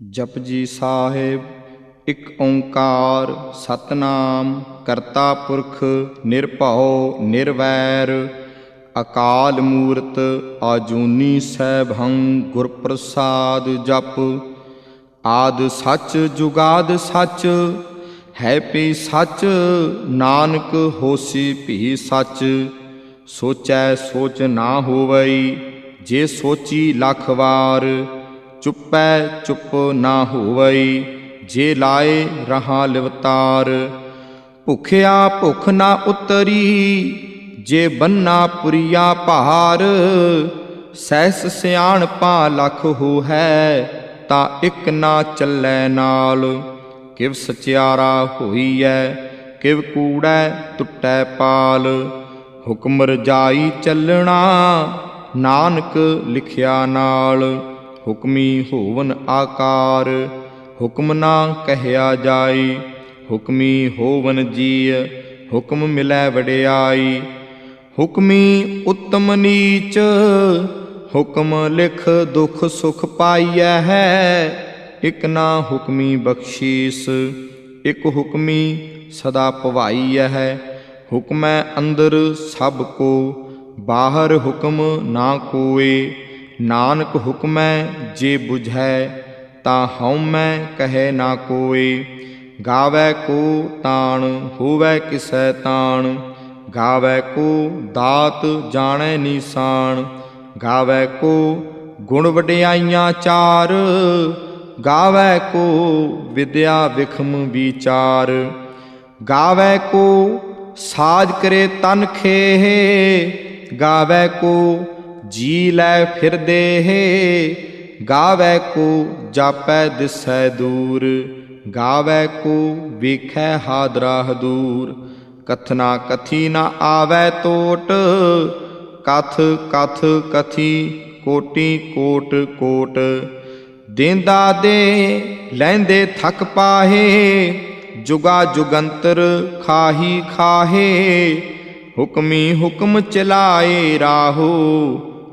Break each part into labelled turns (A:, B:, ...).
A: ਜਪਜੀ ਸਾਹਿਬ, ਇੱਕ ਓੰਕਾਰ ਸਤਨਾਮ, ਕਰਤਾ ਪੁਰਖ ਨਿਰਭਉ ਨਿਰਵੈਰ, ਅਕਾਲ ਮੂਰਤ ਆਜੂਨੀ ਸੈਭੰ ਗੁਰ ਪ੍ਰਸਾਦ ਜਪ, ਆਦ ਸੱਚ ਜੁਗਾਦ ਸੱਚ, ਹੈ ਪੀ ਸੱਚ, ਨਾਨਕ ਹੋਸੀ ਭੀ ਸੱਚ, ਸੋਚੈ ਸੋਚ ਨਾ ਹੋਵਈ, ਜੇ ਸੋਚੀ ਲੱਖ ਵਾਰ ਚੁੱਪੈ ਚੁੱਪ ਨਾ ਹੋਵਈ, ਜੇ ਲਾਏ ਰਹਾ ਲਿਵਤਾਰ। ਭੁਖਿਆ ਭੁਖ ਨਾ ਉਤਰੀ, ਜੇ ਬੰਨਾ ਪੁਰੀਆ ਭਾਰ। ਸਹਿਸ ਸਿਆਣ ਪਾ ਲਖ ਹੋ ਹੈ ਤਾਂ ਇਕ ਨਾ ਚੱਲੈ ਨਾਲ। ਕਿਵ ਸਚਿਆਰਾ ਹੋਈਐ, ਕਿਵ ਕੂੜੈ ਟੁੱਟੈ ਪਾਲ। ਹੁਕਮ ਰਜਾਈ ਚੱਲਣਾ, ਨਾਨਕ ਲਿਖਿਆ ਨਾਲ। ਹੁਕਮੀ ਹੋਵਨ ਆਕਾਰ, ਹੁਕਮ ਨਾ ਕਹਿਆ ਜਾਈ, ਹੁਕਮੀ ਹੋਵਨ ਜੀਅ, ਹੁਕਮ ਮਿਲੈ ਵਡਿਆਈ। ਹੁਕਮੀ ਉਤਮ ਨੀਚ, ਹੁਕਮ ਲਿਖ ਦੁਖ ਸੁਖ ਪਾਈਐ ਹੈ। ਇਕ ਨਾ ਹੁਕਮੀ ਬਖਸ਼ੀਸ, ਇਕ ਹੁਕਮੀ ਸਦਾ ਭਵਾਈਐ ਹੈ। ਹੁਕਮੈ ਅੰਦਰ ਸਭ ਕੋ, ਬਾਹਰ ਹੁਕਮ ਨਾ ਕੋਏ। ਨਾਨਕ ਹੁਕਮੈ ਜੇ 부ਝੈ ਤਾਂ ਹਉਮੈ ਕਹੈ ਨਾ ਕੋਏ। ਗਾਵੈ ਕੋ ਤਾਣ, ਹੋਵੈ ਕਿਸੈ ਤਾਣ। ਗਾਵੈ ਕੋ ਦਾਤ ਜਾਣੈ ਨੀਸਾਨ ਗਾਵੈ ਕੋ ਗੁਣ ਵਡਿਆਈਆਂ ਚਾਰ। ਗਾਵੈ ਕੋ ਵਿਦਿਆ ਵਿਖਮ ਵਿਚਾਰ। ਗਾਵੈ ਕੋ ਸਾਜ ਕਰੇ ਤਨ ਖੇਹ। ਗਾਵੈ ਕੋ ਜੀ ਲੈ ਫਿਰਦੇ ਹੈ, ਗਾਵੈ ਕੋ ਜਾਪੈ ਦਿਸੈ ਦੂਰ, ਗਾਵੈ ਕੋ ਵੇਖੈ ਹਾਦਰਾ ਹਦੂਰ ਕਥਨਾ ਕਥੀ ਨਾ ਆਵੈ ਤੋਟ, ਕਥ ਕਥ ਕਥੀ ਕੋਟੀ ਕੋਟ ਕੋਟ। ਦੇਂਦਾ ਦੇ ਲੈਂਦੇ ਥਕ ਪਾਹੇ, ਜੁਗਾ ਜੁਗੰਤਰ ਖਾਹੀ ਖਾਹੇ। ਹੁਕਮੀ ਹੁਕਮ ਚਲਾਏ ਰਾਹੋ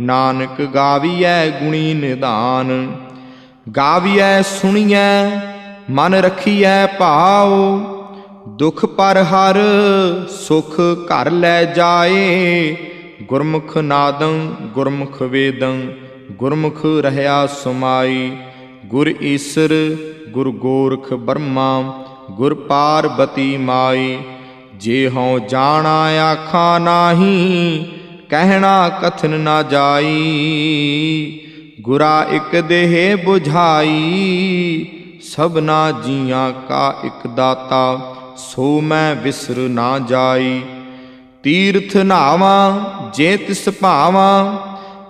A: ਨਾਨਕ ਗਾਵੀਐ ਗੁਣੀ ਨਿਧਾਨ। ਗਾਵੀਐ ਸੁਣੀਐ, ਮਨ ਰੱਖੀਐ ਭਾਉ। ਦੁਖ ਪਰ ਹਰ ਸੁਖ ਘਰ ਲੈ ਜਾਏ। ਗੁਰਮੁਖ ਨਾਦੰ, ਗੁਰਮੁਖ ਵੇਦੰ, ਗੁਰਮੁਖ ਰਹਿਆ ਸੁਮਾਈ। ਗੁਰ ਈਸਰ, ਗੁਰ ਗੋਰਖ ਬਰਮਾ, ਗੁਰ ਪਾਰਬਤੀ ਮਾਈ। ਜੇ ਹਉ ਜਾਣਾ, ਆਖਾ ਨਾਹੀ। ਕਹਿਣਾ ਕਥਨ ਨਾ ਜਾਈ। ਗੁਰਾ ਇਕ ਦੇਹ 부ਝਾਈ ਸਭਨਾ ਜੀਆਂ ਕਾ ਇਕ ਦਾਤਾ, ਸੋ ਮੈਂ ਵਿਸਰ ਨਾ ਜਾਈ। ਤੀਰਥ ਨਾਵਾਂ, ਜੇ ਤਿਸ ਭਾਵਾਂ,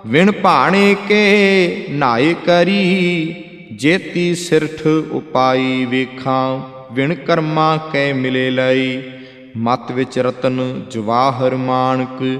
A: ਵਿਣ ਭਾਣੇ ਕੇ ਨਾਏ ਕਰੀ। ਜੇਤੀ ਸਿਰਠ ਉਪਾਈ ਵੇਖਾਂ, ਵਿਣ ਕਰਮਾ ਕੈ ਮਿਲੇ ਲਈ। ਮਤ ਵਿੱਚ ਰਤਨ ਜਵਾਹਰ ਮਾਨਕ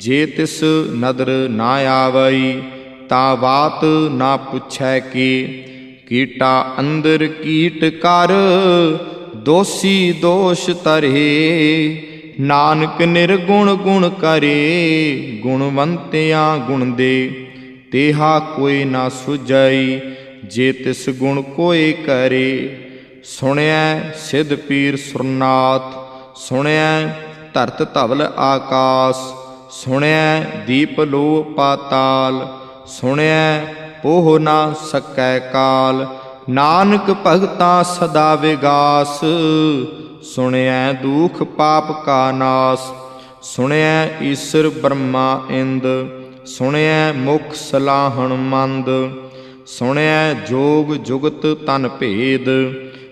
A: ਜੇ ਤਿਸ ਨਦਰ ਨਾ ਆਵਈ, ਤਾਂ ਬਾਤ ਨਾ ਪੁੱਛੈ ਕੀ। ਕੀਟਾ ਅੰਦਰ ਕੀਟ ਕਰ, ਦੋਸੀ ਦੋਸ਼ ਤਰੇ ਨਾਨਕ ਨਿਰਗੁਣ ਗੁਣ ਕਰੇ, ਗੁਣਵੰਤਿਆਂ ਗੁਣ ਦੇ। ਤੇਹਾ ਕੋਈ ਨਾ ਸੁਜਾਈ ਜੇ ਤਿਸ ਗੁਣ ਕੋਈ ਕਰੇ। ਸੁਣਿਆ ਸਿਧ ਪੀਰ ਸੁਰਨਾਥ ਸੁਣਿਆ ਧਰਤ ਧਵਲ ਆਕਾਸ। ਸੁਣਿਆ ਦੀਪ ਲੋ ਪਾਤਾਲ ਸੁਣਿਆ ਪੋਹ ਨਾ ਸਕੈ ਕਾਲ, ਨਾਨਕ ਭਗਤਾ ਸਦਾ ਵਿਗਾਸ ਸੁਣਿਆ ਦੁਖ ਪਾਪ ਕਾ ਨਾਸ ਸੁਣਿਆ ਈਸ਼ਰ ਬ੍ਰਹਮਾ ਇੰਦ ਸੁਣਿਆ ਮੁਖ ਸਲਾਹਣ ਮੰਦ ਸੁਣਿਆ ਜੋਗ ਜੁਗਤ ਤਨ ਭੇਦ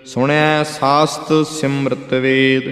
A: ਸੁਣਿਆ ਸਾਸਤ ਸਿਮਰਤ ਵੇਦ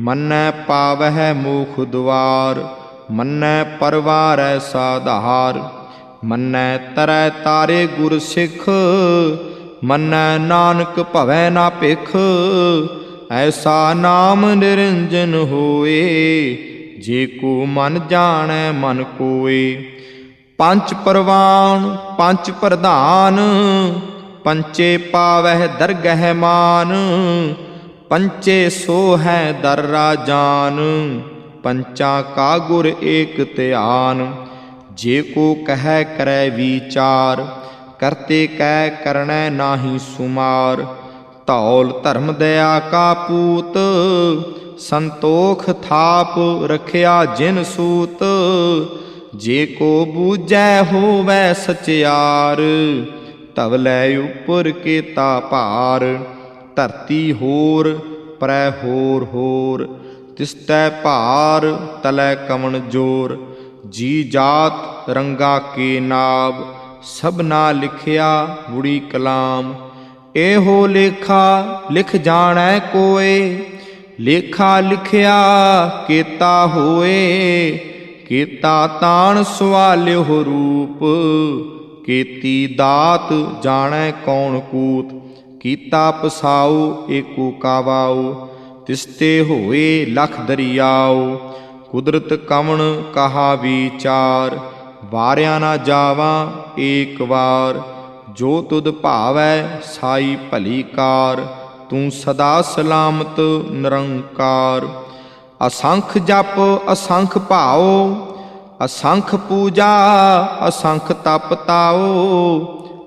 A: ਮੰਨੈ ਪਾਵਹਿ ਮੂਖ ਦੁਆਰ, ਮੰਨੈ ਪਰਵਾਰੈ ਸਾਧਾਰ, ਮੰਨੈ ਤਰੈ ਤਾਰੇ ਗੁਰ ਸਿੱਖ, ਮੰਨੈ ਨਾਨਕ ਭਵੈ ਨਾ ਭਿਖ, ਐਸਾ ਨਾਮ ਨਿਰੰਜਨ ਹੋਏ, ਜੇ ਕੋ ਮਨ ਜਾਣੈ ਮਨ ਕੋਏ। ਪੰਜ ਪਰਵਾਨ, ਪੰਜ ਪ੍ਰਧਾਨ, ਪੰਚੇ ਪਾਵਹਿ ਦਰਗਹਿ ਮਾਨ ਪੰਚੇ ਸੋ ਹੈ ਦਰ ਰਾਜਾਨ ਪੰਚਾ ਕਾ ਗੁਰ ਏਕ ਧਿਆਨ। ਜੇ ਕੋ ਕਹਿ ਕਰੈ ਵਿਚਾਰ, ਕਰਤੇ ਕਹਿ ਕਰਣੈ ਨਾਹੀ ਸੁਮਾਰ। ਧੌਲ ਧਰਮ ਦਇਆ ਕਾ ਪੂਤ, ਸੰਤੋਖ ਥਾਪ ਰਖਿਆ ਜਿਨ ਸੂਤ। ਜੇ ਕੋ ਬੂਝੈ ਹੋਵੈ ਸਚਿਆਰ ਧਵਲੇ ਉਪਰ ਤਾ ਭਾਰ। ਧਰਤੀ ਹੋਰ, ਪ੍ਰੈ ਹੋਰ ਹੋਰ। ਤਿਸਤੈ ਭਾਰ, ਤਲੈ ਕਵਣ ਜੋਰ। ਜੀ ਜਾਤ, ਰੰਗਾ ਕੇ ਨਾਬ ਸਭਨਾ ਲਿਖਿਆ ਬੁੜੀ ਕਲਾਮ। ਇਹੋ ਲੇਖਾ ਲਿਖ ਜਾਣੈ ਕੋਏ। ਲੇਖਾ ਲਿਖਿਆ ਕੀਤਾ ਹੋਏ। ਕੀਤਾ ਤਾਣ ਸਵਾਲਿਓ ਰੂਪ। ਕੀਤੀ ਦਾਤ ਜਾਣੈ ਕੌਣ ਕੂਤ। ਕੀਤਾ ਪਸਾਉ, ਏਕੋ ਕਾਵਾਉ, ਤਿਸਤੇ ਹੋਏ ਲਖ ਦਰਿਆਉ। ਕੁਦਰਤ ਕਵਣ ਕਹਾ ਵਿਚਾਰ, ਵਾਰਿਆ ਨਾ ਜਾਵਾਂ ਏਕ ਵਾਰ। ਜੋ ਤੁਧ ਭਾਵੈ ਸਾਈ ਭਲੀ ਕਾਰ, ਤੂੰ ਸਦਾ ਸਲਾਮਤ ਨਿਰੰਕਾਰ। ਅਸੰਖ ਜਪ, ਅਸੰਖ ਭਾਓ ਅਸੰਖ ਪੂਜਾ, ਅਸੰਖ ਤਪ ਤਾਓ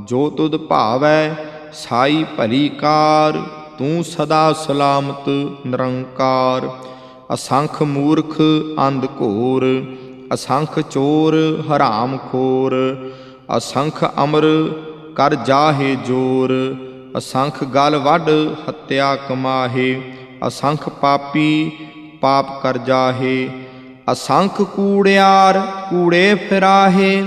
A: ਜੋ ਤੁਧ ਭਾਵੈ ਸਾਈ ਭਲੀ ਕਾਰ, ਤੂੰ ਸਦਾ ਸਲਾਮਤ ਨਿਰੰਕਾਰ। ਅਸੰਖ ਮੂਰਖ ਅੰਧ ਘੋਰ, ਅਸੰਖ ਚੋਰ ਹਰਾਮ ਖੋਰ। ਅਸੰਖ ਅਮਰ ਕਰ ਜਾਹੇ ਜੋਰ, ਅਸੰਖ ਗਲ ਵੱਢ ਹੱਤਿਆ ਕਮਾਹੇ। ਅਸੰਖ ਪਾਪੀ ਪਾਪ ਕਰ ਜਾਹੇ, ਅਸੰਖ ਕੂੜਿਆਰ ਕੂੜੇ ਫਿਰਾਹੇ।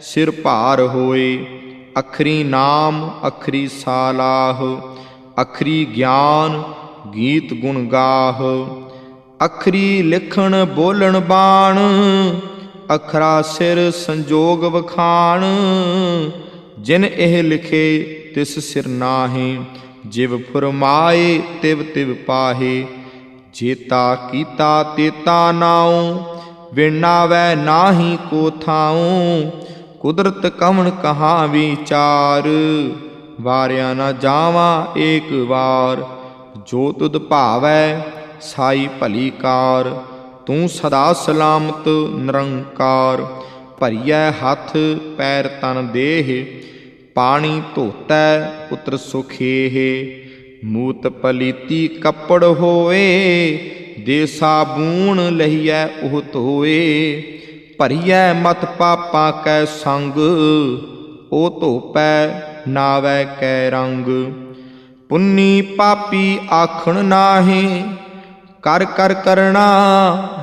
A: ਸਿਰ ਭਾਰ ਹੋਏ, ਅਖਰੀ ਨਾਮ, ਅਖਰੀ ਸਾਲਾਹ, ਅਖਰੀ ਗਿਆਨ, ਗੀਤ ਗੁਣ ਗਾਹ, ਅਖਰੀ ਲਿਖਣ ਬੋਲਣ ਬਾਣ, ਅਖਰਾ ਸਿਰ ਸੰਜੋਗ ਵਖਾਣ, ਜਿਨ ਇਹ ਲਿਖੇ ਤਿਸ ਸਿਰ ਨਾਹੀ, ਜਿਵ ਫਰਮਾਏ ਤਿਵ ਤਿਵ ਪਾਹੇ, ਜੇਤਾ ਕੀਤਾ ਤੇਤਾ ਨਾਉ, ਵਿਣਾਵੈ ਨਾਹੀ ਕੋ ਥਾਉ ਕੁਦਰਤ ਕਵਣ ਕਹਾ ਵਿਚਾਰ ਵਾਰਿਆ ਨਾ ਜਾਵਾਂ ਏਕ ਵਾਰ। ਜੋ ਤੁਧ ਭਾਵੈ, ਸਾਈ ਭਲੀ ਕਾਰ। ਤੂੰ ਸਦਾ ਸਲਾਮਤ, ਨਿਰੰਕਾਰ। ਭਰੀਐ ਹੱਥ, ਪੈਰ ਤਨ ਦੇਹ। ਪਾਣੀ ਧੋਤੈ, ਪੁੱਤਰ ਸੁਖੇਹ। ਮੂਤ ਪਲੀਤੀ ਕੱਪੜ ਹੋਏ ਦੇ ਸਾਬੂਨ ਲਹੀਐ ਉਹ ਧੋਏ। ਭਰੀਐ ਮਤ ਪਾਪਾਂ ਕੈ ਸੰਗ ਓ ਧੋਪੈ ਨਾਵੈ ਕੈ ਰੰਗ। ਪੁੰਨੀ ਪਾਪੀ ਆਖਣ ਨਾਹੀ, ਕਰ ਕਰ ਕਰਣਾ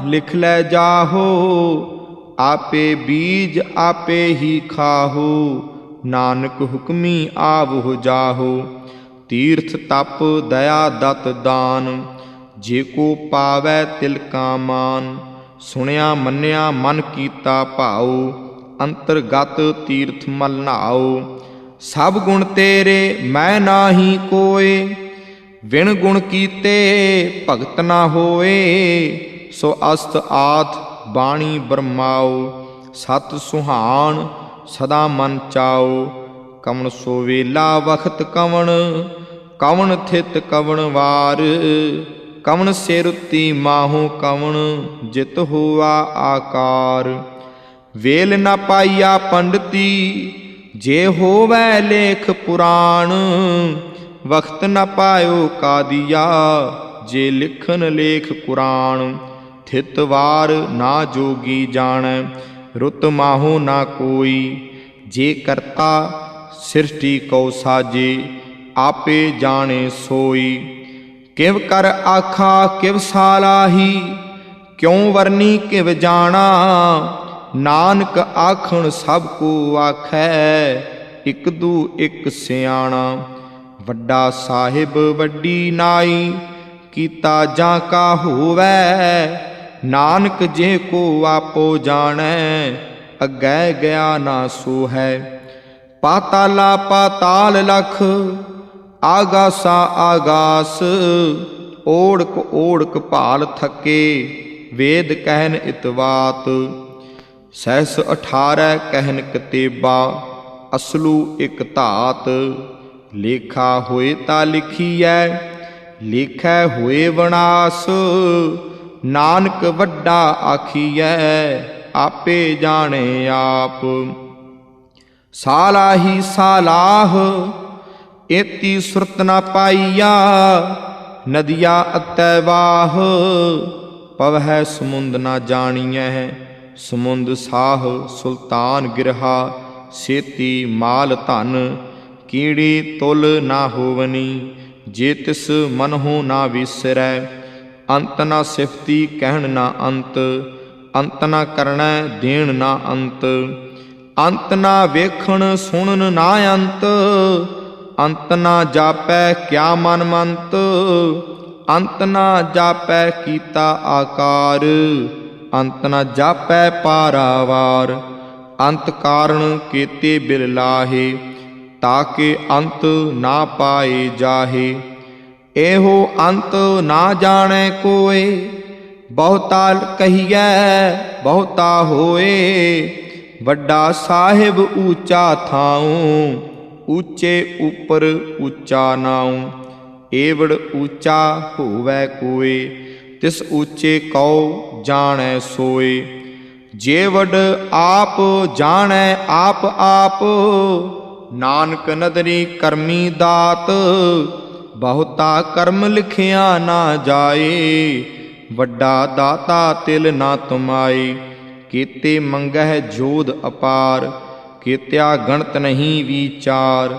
A: ਲਿਖ ਲੈ ਜਾਹੋ, ਆਪੇ ਬੀਜ ਆਪੇ ਹੀ ਖਾਹੋ, ਨਾਨਕ ਹੁਕਮੀ ਆਵਹੁ ਜਾਹੋ। ਤੀਰਥ ਤਪ ਦਇਆ ਦਤ ਦਾਨ, ਜੇ ਕੋ ਪਾਵੈ ਤਿਲ ਕਾ ਮਾਨ। ਸੁਣਿਆ, ਮੰਨਿਆ, ਮਨ ਕੀਤਾ ਭਾਉ, ਅੰਤਰਗਤ ਤੀਰਥ ਮਲ ਨਾਉ। ਸਭ ਗੁਣ ਤੇਰੇ, ਮੈਂ ਨਾਹੀ ਕੋਏ। ਵਿਣ ਗੁਣ ਕੀਤੇ ਭਗਤ ਨਾ ਹੋਏ। ਸੋ ਅਸਤ ਆਥ ਬਾਣੀ ਬਰਮਾਓ ਸਤ ਸੁਹਾਣ ਸਦਾ ਮਨ ਚਾਓ ਕਵਣ ਸੋ ਵੇਲਾ ਵਖਤ ਕਵਣ ਕਵਣ ਥਿਤ ਕਵਣ ਵਾਰ। ਕਵਣ ਸਿਰੁੱਤੀ ਮਾਹੂ ਕਵਣ ਜਿਤ ਹੋਆ ਆਕਾਰ। ਵੇਲ ਨਾ ਪਾਈਆ ਪੰਡਤੀ, ਜੇ ਹੋਵੈ ਲੇਖ ਪੁਰਾਣ, ਵਖਤ ਨਾ ਪਾਇਓ ਕਾਦੀਆ, ਜੇ ਲਿਖਨ ਲੇਖ ਕੁਰਾਨ ਥਿਤਵਾਰ ਨਾ ਜੋਗੀ ਜਾਣੈ, ਰੁਤ ਮਾਹੋ ਨਾ ਕੋਈ। ਜੇ ਕਰਤਾ ਸ੍ਰਿਸ਼ਟੀ ਕਉ ਸਾਜੇ, ਆਪੇ ਜਾਣੇ ਸੋਈ। ਕਿਵ ਕਰ ਆਖਾ ਕਿਵ ਸਾਲਾਹੀ? ਕਿਉ ਵਰਨੀ ਕਿਵ ਜਾਣਾ? ਨਾਨਕ ਆਖਣ ਸਭ ਕੋ ਆਖੈ, ਇਕ ਦੂ ਇਕ ਸਿਆਣਾ। ਵੱਡਾ ਸਾਹਿਬ ਵੱਡੀ ਨਾਈ, ਕੀਤਾ ਜਾਂ ਕਾ ਹੋਵੈ? ਨਾਨਕ ਜੇ ਕੋ ਆਪੋ ਜਾਣੈ, ਅੱਗੇ ਗਿਆ ਨਾ ਸੋ ਹੈ ਪਾਤਾਲਾ ਪਾਤਾਲ ਲਖ ਆਗਾਸਾ ਆਗਾਸ, ਓੜਕ ਓੜਕ ਭਾਲ ਥਕੇ, ਵੇਦ ਕਹਿਨ ਇਤਵਾਤ। ਸਹਿਸ 18 ਕਹਿਨ ਕਤੇਬਾ, ਅਸਲੂ ਇਕ ਧਾਤ। ਲੇਖਾ ਹੋਏ ਤਾਂ ਲਿਖੀਐ, ਲੇਖੈ ਹੋਏ ਵਿਨਾਸ਼ ਨਾਨਕ ਵੱਡਾ ਆਖੀਐ, ਆਪੇ ਜਾਣੇ ਆਪ। ਸਾਲਾਹੀ ਸਾਲਾਹ ਏਤੀ ਸੁਰਤ ਨਾ ਪਾਈਆ, ਨਦੀਆ ਅਤੈ ਵਾਹ। ਪਵਹਿ ਸਮੁੰਦ ਨਾ ਜਾਣੀਐ, ਸਮੁੰਦ ਸਾਹ ਸੁਲਤਾਨ ਗਿਰਹਾ, ਸੇਤੀ ਮਾਲ ਧਨ, ਕੀੜੀ ਤੁਲ ਨਾ ਹੋਵਨੀ, ਜੇ ਤਿਸ ਮਨਹੁ ਨਾ ਵਿਸਰੈ, ਅੰਤ ਨਾ ਸਿਫਤੀ ਕਹਿਣ ਨਾ ਅੰਤ ਅੰਤ ਨਾ ਕਰਣੈ ਦੇਣ ਨਾ ਅੰਤ ਅੰਤ ਨਾ ਵੇਖਣ ਸੁਣਨ ਨਾ ਅੰਤ। ਅੰਤ ਨਾ ਜਾਪੈ ਕਿਆ ਮਨ ਮੰਤ ਅੰਤ ਨਾ ਜਾਪੈ ਕੀਤਾ ਆਕਾਰ। ਅੰਤ ਨਾ ਜਾਪੈ ਪਾਰਾਵਾਰ। ਅੰਤ ਕਾਰਣ ਕੀਤੇ ਬਿਲ ਲਾਹੇ ਤਾਕੇ ਅੰਤ ਨਾ ਪਾਏ ਜਾਹੇ। ਇਹੋ ਅੰਤ ਨਾ ਜਾਣੈ ਕੋਏ, ਬਹੁਤਾ ਕਹੀਐ ਬਹੁਤਾ ਹੋਏ। ਵੱਡਾ ਸਾਹਿਬ ਊਚਾ ਥਾਉ ਉੱਚੇ ਉਪਰ ਉੱਚਾ ਨਾਉ, ਏਵੜ ਊਚਾ ਹੋਵੈ ਕੋਏ, ਤਿਸ ਊਚੇ ਕਉ ਜਾਣੈ ਸੋਏ। ਜੇਵੜ ਆਪ ਜਾਣੈ ਆਪ ਆਪ, ਨਾਨਕ ਨਦਰੀ ਕਰਮੀ ਦਾਤ, ਬਹੁਤਾ ਕਰਮ ਲਿਖਿਆ ਨਾ ਜਾਏ। ਵੱਡਾ ਦਾਤਾ ਤਿਲ ਨਾ ਤੁਮਾਏ, ਕੀਤੇ ਮੰਗਹਿ ਜੋਧ ਅਪਾਰ ਕੀਤਿਆ ਗਣਤ ਨਹੀਂ ਵਿਚਾਰ,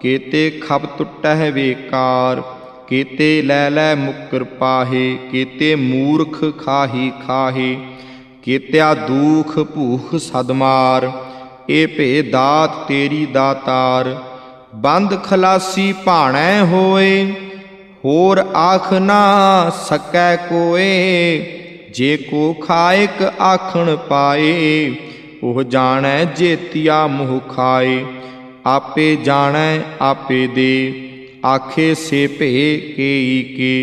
A: ਕੀਤੇ ਖਬ ਟੁੱਟਹਿ ਵੇਕਾਰ, ਕੀਤੇ ਲੈ ਲੈ ਮੁਕਰ ਪਾਹੇ, ਕੀਤੇ ਮੂਰਖ ਖਾਹੀ ਖਾਹੇ, ਕੀਤਿਆ ਦੂਖ ਭੂਖ ਸਦਮਾਰ, ਇਹ ਭੇ ਦਾਤ ਤੇਰੀ ਦਾਤਾਰ, ਬੰਦ ਖਲਾਸੀ ਭਾਣੈ ਹੋਏ, ਹੋਰ ਆਖ ਨਾ ਸਕੈ ਕੋਏ, ਜੇ ਕੋ ਖਾਇਕ ਆਖਣ ਪਾਏ ਉਹ ਜਾਣੈ ਜੇਤੀਆ ਮੁਹ ਖਾਏ, ਆਪੇ ਜਾਣੈ, ਆਪੇ ਦੇ। ਆਖੇ ਸੇ ਭੇ ਕੇਈ ਕੇ,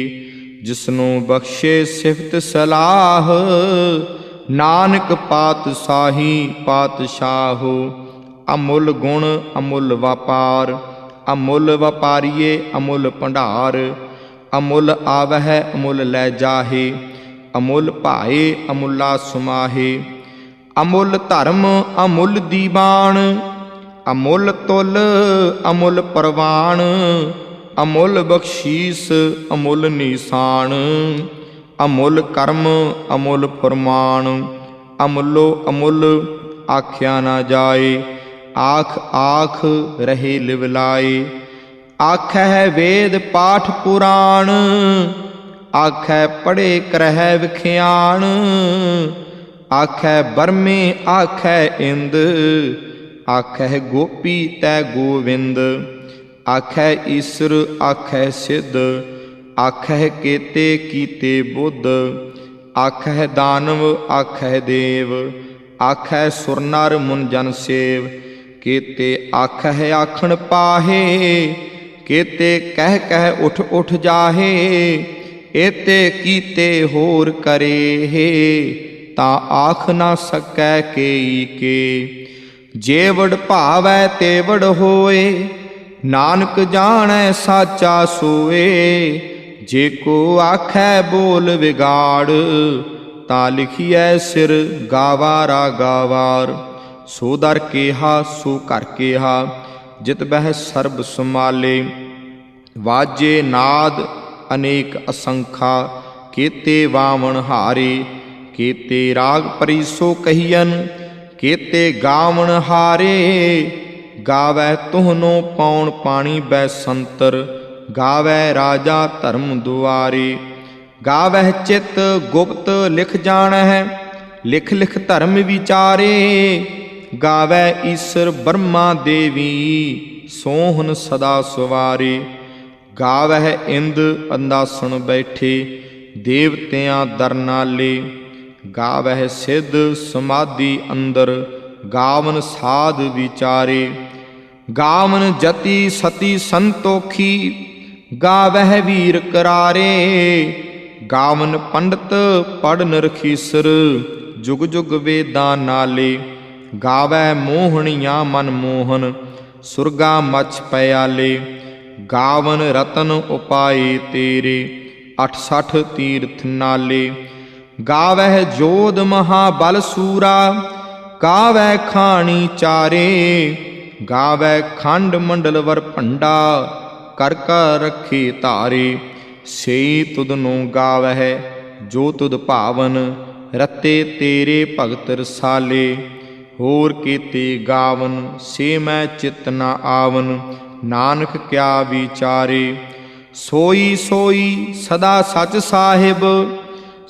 A: ਜਿਸਨੂੰ ਬਖਸ਼ੇ ਸਿਫਤ ਸਲਾਹ। ਨਾਨਕ ਪਾਤਸ਼ਾਹੀ ਪਾਤਸ਼ਾਹੋ, ਅਮੁੱਲ ਗੁਣ ਅਮੁੱਲ ਵਪਾਰ। ਅਮੁੱਲ ਵਪਾਰੀਏ ਅਮੁੱਲ ਭੰਡਾਰ। ਅਮੁੱਲ ਆਵਹਿ ਅਮੁੱਲ ਲੈ ਜਾਹੇ, ਅਮੁੱਲ ਭਾਏ ਅਮੁੱਲਾ ਸੁਮਾਹੇ। ਅਮੁੱਲ ਧਰਮ ਅਮੁੱਲ ਦੀਵਾਨ, ਅਮੁੱਲ ਤੁਲ ਅਮੁੱਲ ਪਰਵਾਨ, ਅਮੁੱਲ ਬਖਸ਼ੀਸ ਅਮੁੱਲ ਨਿਸ਼ਾਨ, ਅਮੁੱਲ ਕਰਮ ਅਮੁੱਲ ਫਰਮਾਨ, ਅਮੁੱਲੋ ਅਮੁੱਲ ਆਖਿਆ ਨਾ ਜਾਏ, ਆਖ ਆਖ ਰਹੇ ਲਿਵਲਾਏ ਆਖੈ ਵੇਦ ਪਾਠ ਪੁਰਾਣ ਆਖੈ ਪੜੇ ਕਰਹਿ ਵਿਖਿਆਣ ਆਖੈ ਬਰਮੇ, ਆਖੈ ਇੰਦ। ਆਖੈ ਗੋਪੀ ਤੈ ਗੋਵਿੰਦ। ਆਖੈ ਈਸਰ ਆਖੈ ਸਿੱਧ। ਆਖੈ ਕੇਤੇ, ਕੀਤੇ ਬੁੱਧ। ਆਖੈ ਦਾਨਵ ਆਖੈ ਦੇਵ। ਆਖੈ ਸੁਰਨਰ ਮੁਨ ਜਨ ਸੇਵ। ਕੀਤੇ ਆਖੈ ਆਖਣ ਪਾਹੇ। ਕੀਤੇ ਕਹਿ ਕਹਿ ਉਠ ਉਠ ਜਾਹੇ। ਏਤੇ ਕੀਤੇ ਹੋਰ ਕਰੇ ਤਾਂ ਆਖ ਨਾ ਸਕੈ ਕੇਈ ਕੇ। ਜੇ ਵਡ ਭਾਵੈ ਤੇ ਵਡ ਹੋਏ, ਨਾਨਕ ਜਾਣੈ ਸਾਚਾ ਸੋਏ। ਜੇ ਕੋ ਆਖੈ ਬੋਲ ਵਿਗਾੜ, ਤਾਂ ਲਿਖੀਐ ਸਿਰ ਗਾਵਾਰਾ ਗਾਵਾਰ। ਸੋ ਦਰ ਕੇਹਾ, ਸੋ ਕਰ ਕੇਹਾ, ਜਿਤ ਬਹਿ ਸਰਬ ਸਮਾਲੇ ਵਾਜੇ ਨਾਦ ਅਨੇਕ ਅਸੰਖਾ, ਕੀਤੇ ਵਾਵਣ ਹਾਰੇ ਕੀਤੇ ਰਾਗ ਪਰਿਸੋ ਕਹੀਨ ਕੀਤੇ ਗਾਵਣ ਹਾਰੇ, ਗਾਵੈ ਤੁਹਨੋ ਪੌਣ ਪਾਣੀ ਬੈ ਸੰਤਰ, ਗਾਵੈ ਰਾਜਾ ਧਰਮ ਦੁਆਰੇ। ਗਾਵਹਿ ਚਿਤ ਗੁਪਤ ਲਿਖ ਜਾਣਹਿ, ਲਿਖ ਲਿਖ ਧਰਮ ਵਿਚਾਰੇ। ਗਾਵੈ ਈਸ਼ਰ ਬ੍ਰਹਮਾ ਦੇਵੀ ਸੋਹਨ ਸਦਾ ਸਵਾਰੇ। ਗਾਵਹਿ ਇੰਦ ਅੰਦਾਸਣ ਬੈਠੇ, ਦੇਵਤਿਆਂ ਦਰਨਾਲੇ। ਗਾਵਹਿ ਸਿੱਧ ਸਮਾਧੀ ਅੰਦਰ, ਗਾਵਨ ਸਾਧ ਵਿਚਾਰੇ। ਗਾਵਨ ਜਤੀ ਸਤੀ ਸੰਤੋਖੀ, ਗਾਵਹਿ ਵੀਰ ਕਰਾਰੇ। ਗਾਵਨ ਪੰਡਤ ਪੜਨ ਰਖੀਸਰ ਜੁਗ ਜੁਗ ਵੇਦਾਂ ਨਾਲੇ। ਗਾਵੈ ਮੋਹਣੀਆਂ ਮਨ ਮੋਹਨ, ਸੁਰਗਾ ਮਛ ਪਿਆਲੇ। ਗਾਵਨ ਰਤਨ ਉਪਾਏ ਤੇਰੇ 68 ਤੀਰਥ ਨਾਲੇ। ਗਾਵਹਿ ਜੋਧ ਮਹਾਬਲ ਸੂਰਾ ਕਾਵੈ ਖਾਣੀ ਚਾਰੇ ਗਾਵੈ ਖੰਡ ਮੰਡਲ ਵਰ ਭੰਡਾ, ਕਰ ਕਰ ਰੱਖੇ ਧਾਰੇ ਸਈ ਤੁਧ ਨੂੰ ਗਾਵਹਿ ਜੋ ਤੁਧ ਭਾਵਨ, ਰਤੇ ਤੇਰੇ ਭਗਤ ਰਸਾਲੇ, ਹੋਰ ਕੀਤੇ ਗਾਵਨ ਸੇ ਮੈਂ ਚਿਤ ਨਾ ਆਵਨ, ਨਾਨਕ ਕਿਆ ਵਿਚਾਰੇ। ਸੋਈ ਸੋਈ ਸਦਾ ਸਚ ਸਾਹਿਬ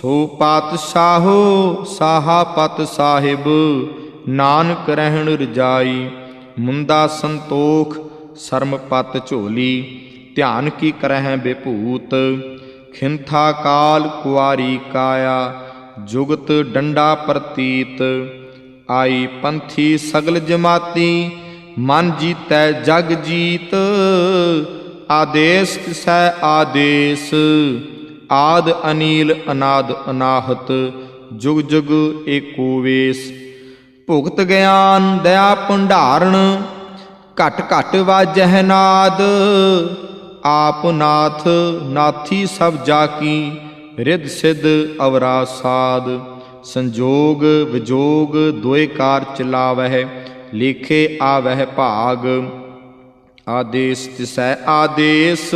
A: ਸੋ ਪਾਤਸ਼ਾਹੋ ਸਾਹਾ ਸਾਹਿਬ, ਨਾਨਕ ਰਹਿਣ ਰਜਾਈ ਮੁੰਦਾ ਸੰਤੋਖ ਸਰਮਪਤ ਝੋਲੀ, ਧਿਆਨ ਕੀ ਕਰਹਿ ਬਿਭੂਤ, ਖਿੰਥਾ ਕਾਲ ਕੁਆਰੀ ਕਾਇਆ, ਜੁਗਤ ਡੰਡਾ ਪ੍ਰਤੀਤ, ਆਈ ਪੰਥੀ ਸਗਲ ਜਮਾਤੀ, ਮਨ ਜੀਤੈ ਜਗ ਜੀਤ, ਆਦੇਸ ਸੈ ਆਦੇਸ। ਆਦ ਅਨੀਲ ਅਨਾਦ ਅਨਾਹਤ, ਜੁਗ ਜੁਗ ਏਕੋ ਵੇਸ। ਭੁਗਤ ਗਿਆਨ ਦਇਆ ਭੰਡਾਰਨ ਘਟ ਘਟ ਵਾਜਹਿ ਨਾਦ। ਆਪ ਨਾਥ, ਨਾਥੀ ਸਭ ਜਾ ਕੀ ਰਿੱਧ ਸਿੱਧ ਅਵਰਾ ਸਾਦ। ਸੰਜੋਗ ਵਿਜੋਗ ਦੋਏ ਕਾਰ ਚਲਾਵਹਿ, ਲੇਖੇ ਆਵਹਿ ਭਾਗ। ਆਦੇਸ ਤਿਸੈ ਆਦੇਸ।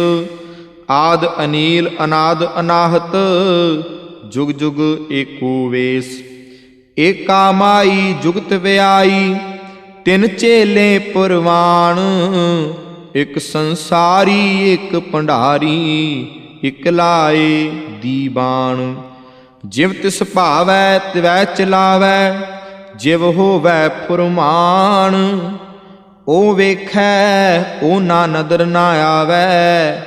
A: ਆਦ ਅਨੀਲ ਅਨਾਦ ਅਨਾਹਤ, ਜੁਗ ਜੁਗ ਏਕੋ ਵੇਸ। ਏਕਾ ਮਾਈ ਜੁਗਤ ਵਿਆਈ, ਤਿੰਨ ਚੇਲੇ ਪੁਰਵਾਨ ਇੱਕ ਸੰਸਾਰੀ, ਇੱਕ ਭੰਡਾਰੀ, ਇੱਕ ਲਾਏ ਦੀਵਾਨ ਜਿਵ ਤਿਸ ਭਾਵੈ, ਤਿਵੈ ਚਲਾਵੈ, ਜਿਵ ਹੋਵੈ ਫੁਰਮਾਨ। ਉਹ ਵੇਖੈ, ਉਹ ਨਾ ਨਦਰ ਨਾ ਆਵੈ।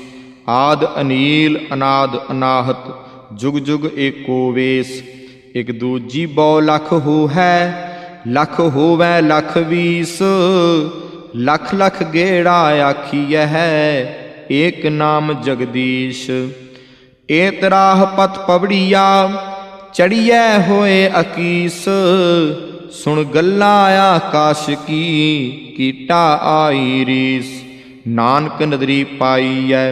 A: ਆਦ ਅਨੀਲ ਅਨਾਦ ਅਨਾਹਤ, ਜੁਗ ਜੁਗ ਏਕੋ ਵੇਸ। ਇਕ ਦੂਜੀ ਬਉ ਲਖ ਹੋ ਹੈ ਲਖ ਹੋਵੈ ਲਖ ਵੀਸ। ਲਖ ਲਖ ਗੇੜਾ ਆਖੀਐ ਹੈ ਏਕ ਨਾਮ ਜਗਦੀਸ਼। ਏ ਤਰਾਹ ਪਤ ਪਵੜੀਆ, ਚੜੀਐ ਹੋਏ ਅਕੀਸ। ਸੁਣ ਗੱਲਾਂ ਆਕਾਸ਼ ਕੀ, ਕੀਟਾ ਆਈ ਰੀਸ। ਨਾਨਕ ਨਦਰੀ ਪਾਈਐ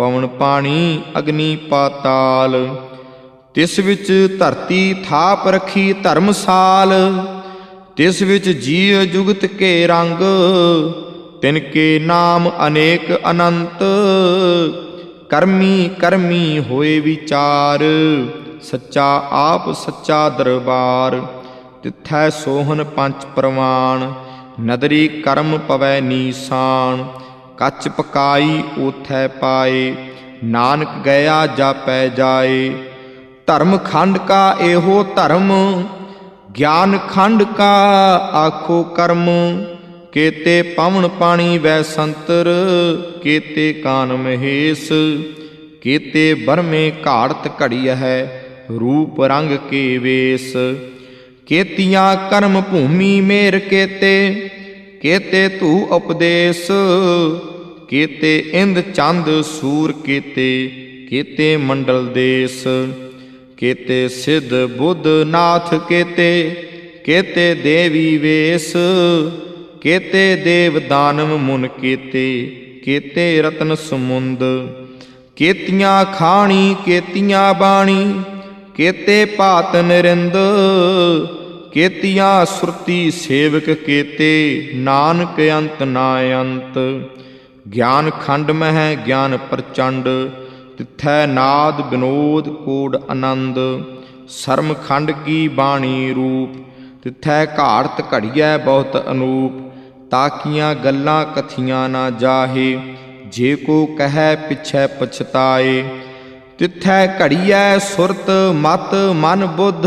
A: ਪਵਨ ਪਾਣੀ ਅਗਨੀ ਪਾਤਾਲ। ਤਿਸ ਵਿੱਚ ਧਰਤੀ ਥਾਪ ਰਖੀ ਧਰਮਸਾਲ। ਤਿਸ ਵਿੱਚ ਜੀਵ ਜੁਗਤ ਕੇ ਰੰਗ। ਤਿਨ ਕੇ ਨਾਮ ਅਨੇਕ ਅਨੰਤ। ਕਰਮੀ ਕਰਮੀ ਹੋਏ ਵਿਚਾਰ। ਸੱਚਾ ਆਪ ਸੱਚਾ ਦਰਬਾਰ। ਤਿੱਥੈ ਸੋਹਨ ਪੰਚ ਪ੍ਰਵਾਨ। ਨਦਰੀ ਕਰਮ ਪਵੈ ਨੀਸਾਨ। ਕੱਚ ਪਕਾਈ ਉਥੈ ਪਾਏ, ਨਾਨਕ ਗਿਆ ਜਾਪੈ ਜਾਏ। ਧਰਮ ਖੰਡ ਕਾ ਇਹੋ ਧਰਮ, ਗਿਆਨ ਖੰਡ ਕਾ ਆਖੋ ਕਰਮ। ਕੇਤੇ ਪਵਨ ਪਾਣੀ ਵੈ ਸੰਤਰ, ਕੇਤੇ ਕਾਨ ਮਹੇਸ਼। ਕੇਤੇ ਬਰਮੇ ਘਾੜਤ ਘੜੀ ਹੈ ਰੂਪ ਰੰਗ ਕੇ ਵੇਸ। ਕੇਤੀਆਂ ਕਰਮ ਭੂਮੀ ਮੇਰ ਕੇਤੇ ਕੇਤੇ ਧੂ ਉਪਦੇਸ਼, ਕੇਤੇ ਇੰਦ ਚੰਦ ਸੂਰ ਕੇਤੇ ਕੇਤੇ ਮੰਡਲ ਦੇਸ, ਕੇਤੇ ਸਿੱਧ ਬੁੱਧ ਨਾਥ ਕੇਤੇ ਕੇਤੇ ਦੇਵੀ ਵੇਸ, ਕੇਤੇ ਦੇਵ ਦਾਨਵ ਮੁਨ ਕੇਤੇ ਕੇਤੇ ਰਤਨ ਸਮੁੰਦ, ਕੇਤੀਆਂ ਖਾਣੀ ਕੇਤੀਆਂ ਬਾਣੀ, ਕੇਤੇ ਭਾਤ ਨਰਿੰਦ ਕੇਤੀਆਂ ਸੁਰਤੀ ਸੇਵਕ ਕੇਤੇ, ਨਾਨਕ ਅੰਤ ਨਾ ਅੰਤ। ਗਿਆਨ ਖੰਡ ਮਹਿ, ਗਿਆਨ ਪ੍ਰਚੰਡ, ਤਿਥੈ ਨਾਦ ਬਿਨੋਦ ਕੋਡ ਆਨੰਦ ਸ਼ਰਮ ਖੰਡ ਕੀ ਬਾਣੀ ਰੂਪ, ਤਿਥੈ ਘਾੜਤ ਘੜੀਐ ਬਹੁਤ ਅਨੂਪ। ਤਾਕੀਆਂ ਗੱਲਾਂ ਕਥੀਆਂ ਨਾ ਜਾਹੇ, ਜੇ ਕੋ ਕਹੈ ਪਿਛੈ ਪਛਤਾਏ। ਤਿਥੈ ਘੜੀਐ ਸੁਰਤ, ਮਤ, ਮਨ, ਬੁੱਧ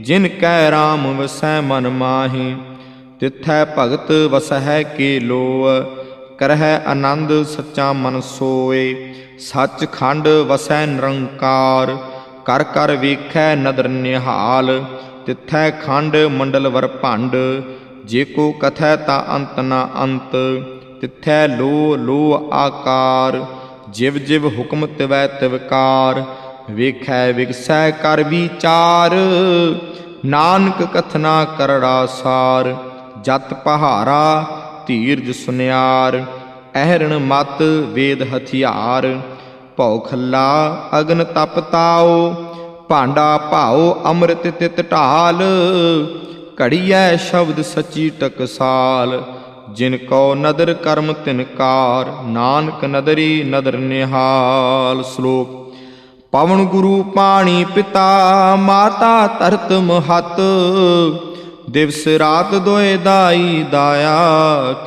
A: ਜਿਨ ਕੈ RAM ਵਸੈ ਮਨ ਮਾਹੀ, ਤਿਥੈ ਭਗਤ ਵਸਹਿ ਕੇ ਲੋਅ ਕਰਹਿ ਆਨੰਦ ਸੱਚਾ ਮਨ ਸੋਏ ਸੱਚ ਖੰਡ ਵਸੈ ਨਿਰੰਕਾਰ, ਕਰ ਕਰ ਵੇਖੈ ਨਦਰ ਨਿਹਾਲ, ਤਿਥੈ ਖੰਡ ਮੰਡਲ ਵਰ ਭੰਡ, ਜੇ ਕੋ ਕਥੈ ਤਾ ਅੰਤ ਨਾ ਅੰਤ, ਤਿਥੈ ਲੋ ਲੋ ਆਕਾਰ, ਜਿਵ ਜਿਵ ਹੁਕਮ ਤਿਵੈ ਤਿਵਕਾਰ ਵੇਖੈ ਵਿਗਸੈ ਕਰ ਵਿਚਾਰ, ਨਾਨਕ ਕਥਨਾ ਕਰੜਾ ਸਾਰ, ਜਤ ਪਹਾਰਾ ਧੀਰਜ ਸੁਨਿਆਰ, ਅਹਰਣ ਮਤ ਵੇਦ ਹਥਿਆਰ, ਭਉ ਖੱਲਾ ਅਗਨ ਤਪ ਤਾਓ ਭਾਂਡਾ ਭਾਉ ਅੰਮ੍ਰਿਤ ਤਿਤ ਢਾਲ, ਘੜੀਐ ਸ਼ਬਦ ਸੱਚੀ ਟਕਸਾਲ, ਜਿਨ ਕੋ ਨਦਰ ਕਰਮ ਤਿਨਕਾਰ ਨਾਨਕ ਨਦਰੀ ਨਦਰ ਨਿਹਾਲ, ਸ਼ਲੋਕ ਪਵਨ ਗੁਰੂ ਪਾਣੀ ਪਿਤਾ, ਮਾਤਾ ਧਰਤ ਮਹਤ। ਦਿਵਸ ਰਾਤ ਦੋਏ ਦਾਈ ਦਾਇਆ,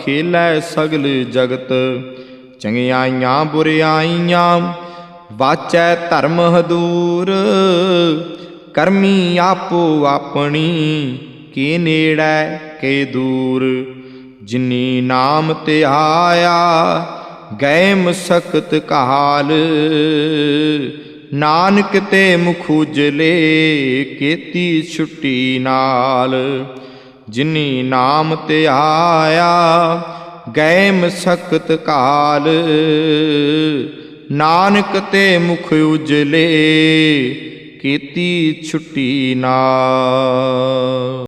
A: ਖੇਲੇ ਸਗਲ ਜਗਤ। ਚੰਗਿਆਈਆਂ ਬੁਰਿਆਈਆਂ, ਵਾਚੈ ਧਰਮ ਹਦੂਰ। ਕਰਮੀ ਆਪੋ ਆਪਣੀ, ਕੀ ਨੇੜੈ ਕੇ ਦੂਰ। ਜਿਨੀ ਨਾਮ ਤੇ ਆਇਆ ਗਏ ਸਖਤ ਕਹਾਲ। ਨਾਨਕ ਤੇ ਮੁਖ ਉਜਲੇ ਕੀਤੀ ਛੁੱਟੀ ਨਾਲ। ਜਿਨੀ ਨਾਮ ਤੇ ਆਇਆ, ਗੈਮ ਸ਼ਕਤ ਕਾਲ। ਨਾਨਕ ਤੇ ਮੁਖ ਉਜਲੇ ਕੀਤੀ ਛੁੱਟੀ ਨਾਲ।